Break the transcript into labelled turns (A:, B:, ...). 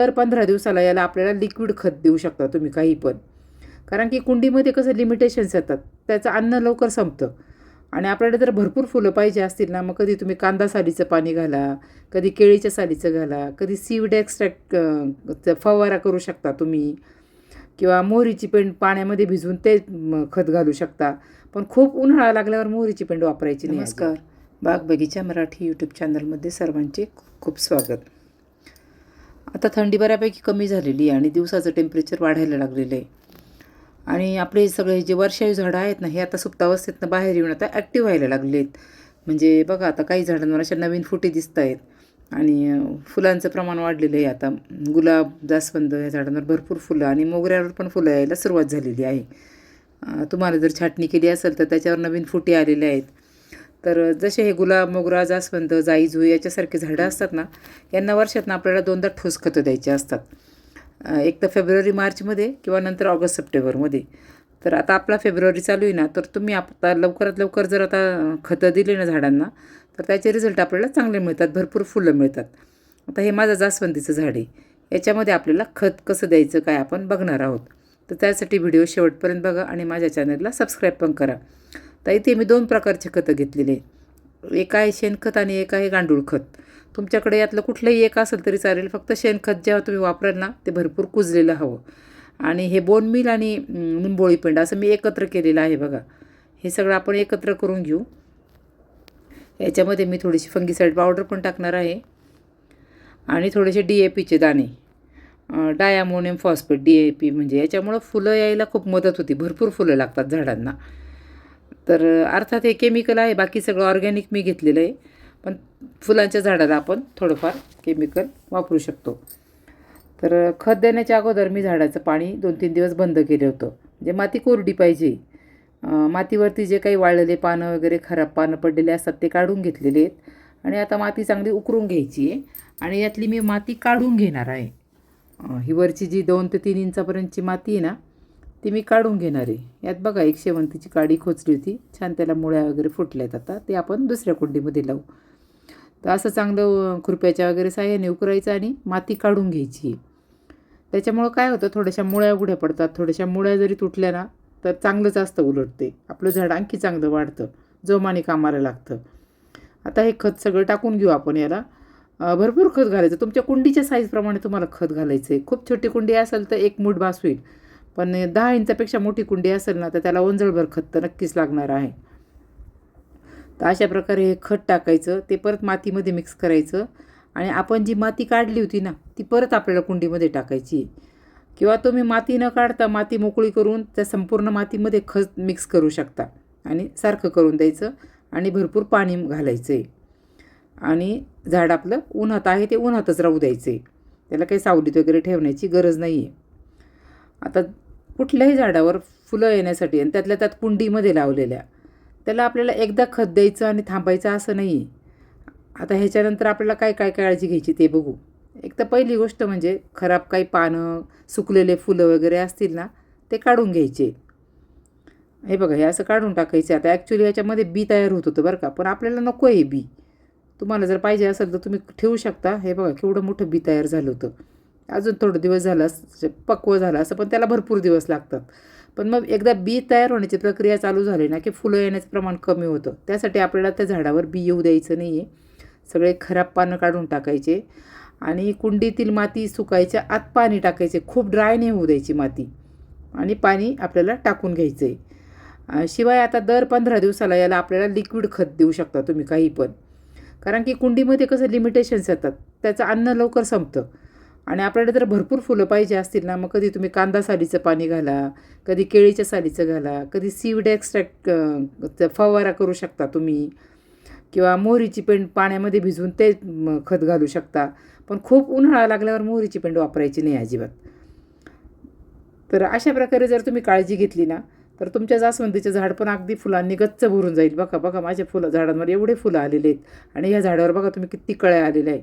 A: दर पंधरा दिवसाला याला आपल्याला लिक्विड खत देऊ शकता तुम्ही काही पण. कारण की कुंडीमध्ये कसं लिमिटेशन्स येतात. त्याचं अन्न लवकर संपतं. आणि आपल्याला जर भरपूर फुलं पाहिजे असतील ना मग कधी तुम्ही कांदा सालीचं पाणी घाला कधी केळीच्या सालीचं घाला कधी सीवड एक्स्ट्रॅक्ट फवारा करू शकता तुम्ही. किंवा मोहरीची पेंड पाण्यामध्ये भिजवून ते खत घालू शकता. पण खूप उन्हाळा लागल्यावर मोहरीची पेंड वापरायची नमस्कार. बाग बगीचा मराठी यूट्यूब चॅनलमध्ये सर्वांचे खूप स्वागत. आता थंडी बऱ्यापैकी कमी झालेली आहे आणि दिवसाचं टेम्परेचर वाढायला लागलेलं आहे. आणि आपले सगळे जे वर्षायू झाडं आहेत ना हे आता सुप्तावस्थेतनं बाहेर येऊन आता ॲक्टिव्ह व्हायला लागले आहेत. म्हणजे बघा आता काही झाडांवर अशा नवीन फुटे दिसत आहेत. आणि फुलांचं प्रमाण वाढलेलं आहे आता. गुलाब जास्वंद या झाडांवर भरपूर फुलं आणि मोगऱ्यावर पण फुलं यायला सुरुवात झालेली आहे. तुम्हाला जर छाटणी केली असेल तर त्याच्यावर नवीन फुटे आलेले आहेत. तर जसे हे गुलाब मोगरा जास्वंद जाई जुई याच्यासारखे झाडं असतात ना यांना वर्षातनं आपल्याला दोनदा ठोस खतं द्यायचे असतात. एक तर फेब्रुवारी मार्चमध्ये किंवा नंतर ऑगस्ट सप्टेंबरमध्ये. तर आता आपला फेब्रुवारी चालू आहे ना तर तुम्ही आता लवकरात लवकर जर आता खतं दिली ना झाडांना तर त्याचे रिझल्ट आपल्याला चांगले मिळतात भरपूर फुलं मिळतात. आता हे माझं जास्वंदीचं झाड आहे. याच्यामध्ये आपल्याला खत कसं द्यायचं काय आपण बघणार आहोत. तर त्यासाठी व्हिडिओ शेवटपर्यंत बघा आणि माझ्या चॅनलला सबस्क्राईब पण करा. तर इथे मी दोन प्रकारचे खतं घेतलेले. एक आहे शेणखत आणि एक आहे गांडूळ खत. तुमच्याकडे यातलं कुठलंही एक असेल तरी चालेल. फक्त शेणखत जेव्हा तुम्ही वापराल ना ते भरपूर कुजलेलं हवं. आणि हे बोनमील आणि निंबोळी पेंड असं मी एकत्र केलेलं आहे बघा. हे सगळं आपण एकत्र करून घेऊ. याच्यामध्ये मी थोडीशी फंगीसाईड पावडर पण टाकणार आहे. आणि थोडेसे डी ए पीचे दाणे. Diammonium phosphate D A P म्हणजे याच्यामुळं फुलं यायला खूप मदत होती. भरपूर फुलं लागतात झाडांना. तर अर्थात हे केमिकल आहे बाकी सगळं ऑर्गॅनिक मी घेतलेलं आहे. पण फुलांच्या झाडाला आपण थोडंफार केमिकल वापरू शकतो. तर खत देण्याच्या अगोदर मी झाडाचं पाणी दोन तीन दिवस बंद केलं होतं. म्हणजे माती कोरडी पाहिजे. मातीवरती जे काही वाळलेले पानं वगैरे खराब पानं पडलेले असतात ते काढून घेतलेले आहेत. आणि आता माती चांगली उकरून घ्यायची आहे. आणि यातली मी माती काढून घेणार आहे. ही वरची जी दोन ते तीन इंचापर्यंतची माती आहे ना ती मी काढून घेणार आहे. यात बघा एक शेवंतीची काडी खोचली होती. छान त्याला मुळ्या वगैरे फुटल्यात आता. ते आपण दुसऱ्या कुंडीमध्ये लावू. तर असं चांगलं खुरप्याच्या वगैरे साह्याने उकरायचं आणि माती काढून घ्यायची. त्याच्यामुळं काय होतं थोड्याशा मुळ्या उघड्या पडतात. थोड्याशा मुळ्या जरी तुटल्या ना तर चांगलंच असतं उलट ते आपलं झाड आणखी चांगलं वाढतं. जोमाने कामाला लागतं. आता हे खत सगळं टाकून घेऊ आपण याला. भरपूर खत घालायचं. तुमच्या कुंडीच्या साईजप्रमाणे तुम्हाला खत घालायचं आहे खूप छोटी कुंडी असेल तर एक मूठ बास होईल. पण दहा इंचापेक्षा मोठी कुंडी असेल ना तर त्याला ओंजळभर खत तर नक्कीच लागणार आहे. तर अशा प्रकारे हे खत टाकायचं ते परत मातीमध्ये मिक्स करायचं आणि आपण जी माती काढली होती ना ती परत आपल्याला कुंडीमध्ये टाकायची. किंवा तुम्ही माती न काढता माती मोकळी करून त्या संपूर्ण मातीमध्ये खत मिक्स करू शकता आणि सारखं करून द्यायचं आणि भरपूर पाणी घालायचं. आहे आणि झाड आपलं उन्हात आहे ते उन्हातच राहू द्यायचं. आहे त्याला काही सावलीत वगैरे ठेवण्याची गरज नाही आहे आता कुठल्याही झाडावर फुलं येण्यासाठी आणि त्यातल्या त्यात कुंडीमध्ये लावलेल्या त्याला आपल्याला एकदा खत द्यायचं आणि थांबायचं असं नाही. आहे आता ह्याच्यानंतर आपल्याला काय काय काळजी घ्यायची ते बघू. एक तर पहिली गोष्ट म्हणजे खराब काही पानं सुकलेले फुलं वगैरे असतील ना ते काढून घ्यायचे. हे बघा हे असं काढून टाकायचे. आता ॲक्च्युली याच्यामध्ये बी तयार होत होतं बरं का पण आपल्याला नको आहे बी. तुम्हाला जर पाहिजे असेल तर तुम्ही ठेवू शकता. हे बघा केवढं मोठं बी तयार झालं होतं. अजून थोडं दिवस झाला पक्व झालं असं पण त्याला भरपूर दिवस लागतात. पण मग एकदा बी तयार होण्याची प्रक्रिया चालू झाली ना की फुलं येण्याचं प्रमाण कमी होतं. त्यासाठी आपल्याला त्या झाडावर बी येऊ द्यायचं नाही आहे सगळे खराब पानं काढून टाकायचे आणि कुंडीतील माती सुकायच्या आत पाणी टाकायचे. खूप ड्राय नाही होऊ द्यायची माती. आणि पाणी आपल्याला टाकून घ्यायचं आहे शिवाय आता दर पंधरा दिवसाला याला आपल्याला लिक्विड खत देऊ शकता तुम्ही काही पण. कारण की कुंडीमध्ये कसं लिमिटेशन्स येतात. त्याचं अन्न लवकर संपतं. आणि आपल्याला जर भरपूर फुलं पाहिजे असतील ना. मग कधी तुम्ही कांदा सालीचं पाणी घाला कधी केळीच्या सालीचं घाला कधी सीवड एक्स्ट्रॅक्ट फवारा करू शकता तुम्ही. किंवा मोहरीची पेंड पाण्यामध्ये भिजवून ते खत घालू शकता. पण खूप उन्हाळा लागल्यावर मोहरीची पेंड वापरायची नाही अजिबात. तर अशा प्रकारे जर तुम्ही काळजी घेतली ना तर तुमच्या जास्वंदीचे झाड पण अगदी फुलांनी गच्च भरून जाईल. बघा बघा माझ्या फुलं झाडांवर एवढे फुलं आलेले आहेत. आणि ह्या झाडावर बघा तुम्ही किती कळ्या आलेल्या आहे